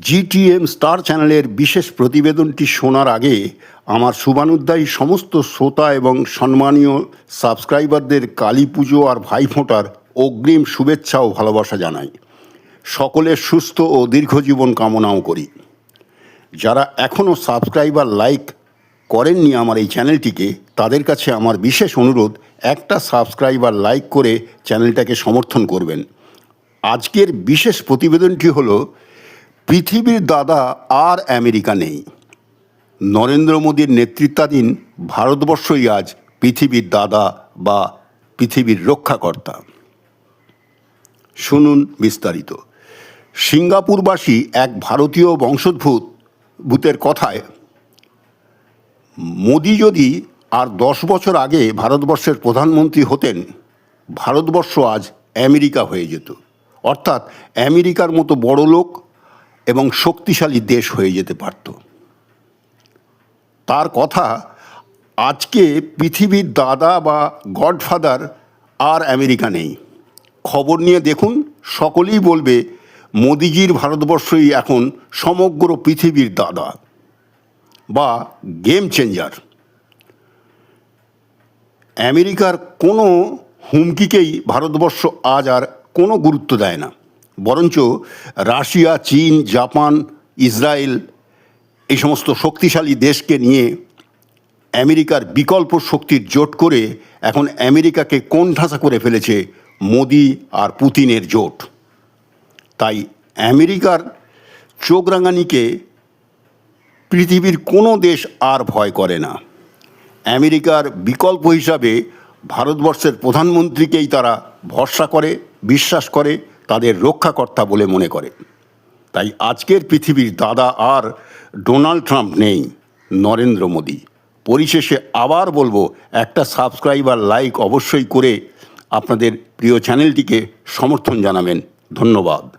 GTM star চ্যানেলের বিশেষ প্রতিবেদনটি শোনার আগে আমার শুভানুদ্দায়ী সমস্ত শ্রোতা এবং সম্মানীয় সাবস্ক্রাইবারদের কালী পুজো আর ভাইফোঁটার অগ্রিম শুভেচ্ছা ও ভালোবাসা জানাই। সকলের সুস্থ ও দীর্ঘজীবন কামনাও করি। যারা এখনও সাবস্ক্রাইবার লাইক করেননি আমার এই চ্যানেলটিকে, তাদের কাছে আমার বিশেষ অনুরোধ, একটা সাবস্ক্রাইবার লাইক করে চ্যানেলটাকে সমর্থন করবেন। আজকের বিশেষ প্রতিবেদনটি হলো পৃথিবীর দাদা আর আমেরিকা নেই। নরেন্দ্র মোদীর নেতৃত্বাধীন ভারতবর্ষই আজ পৃথিবীর দাদা বা পৃথিবীর রক্ষাকর্তা। শুনুন বিস্তারিত। সিঙ্গাপুরবাসী এক ভারতীয় বংশোদ্ভূত ভূতের কথায়, মোদি যদি আর দশ বছর আগে ভারতবর্ষের প্রধানমন্ত্রী হতেন, ভারতবর্ষ আজ আমেরিকা হয়ে যেত। অর্থাৎ আমেরিকার মতো বড় লোক এবং শক্তিশালী দেশ হয়ে যেতে পারত। তার কথা, আজকে পৃথিবীর দাদা বা গডফাদার আর আমেরিকা নেই। খবর নিয়ে দেখুন, সকলেই বলবে, মোদিজির ভারতবর্ষই এখন সমগ্র পৃথিবীর দাদা বা গেম চেঞ্জার আমেরিকার কোনো হুমকিকেই ভারতবর্ষ আজ আর কোনো গুরুত্ব দেয় না। বরঞ্চ রাশিয়া, চীন, জাপান, ইসরায়েল এই সমস্ত শক্তিশালী দেশকে নিয়ে আমেরিকার বিকল্প শক্তির জোট করে এখন আমেরিকাকে কোণঠাসা করে ফেলেছে মোদি আর পুতিনের জোট। তাই আমেরিকার চোখ রাঙানিকে পৃথিবীর কোনো দেশ আর ভয় করে না। আমেরিকার বিকল্প হিসাবে ভারতবর্ষের প্রধানমন্ত্রীকেই তারা ভরসা করে, বিশ্বাস করে তাদের রক্ষাকর্তা বলে মনে করে। তাই আজকের পৃথিবীর দাদা আর ডোনাল্ড ট্রাম্প নেই, নরেন্দ্র মোদী। পরিশেষে আবার বলব, একটা সাবস্ক্রাইবার লাইক অবশ্যই করে আপনাদের প্রিয় চ্যানেলটিকে সমর্থন জানাবেন। ধন্যবাদ।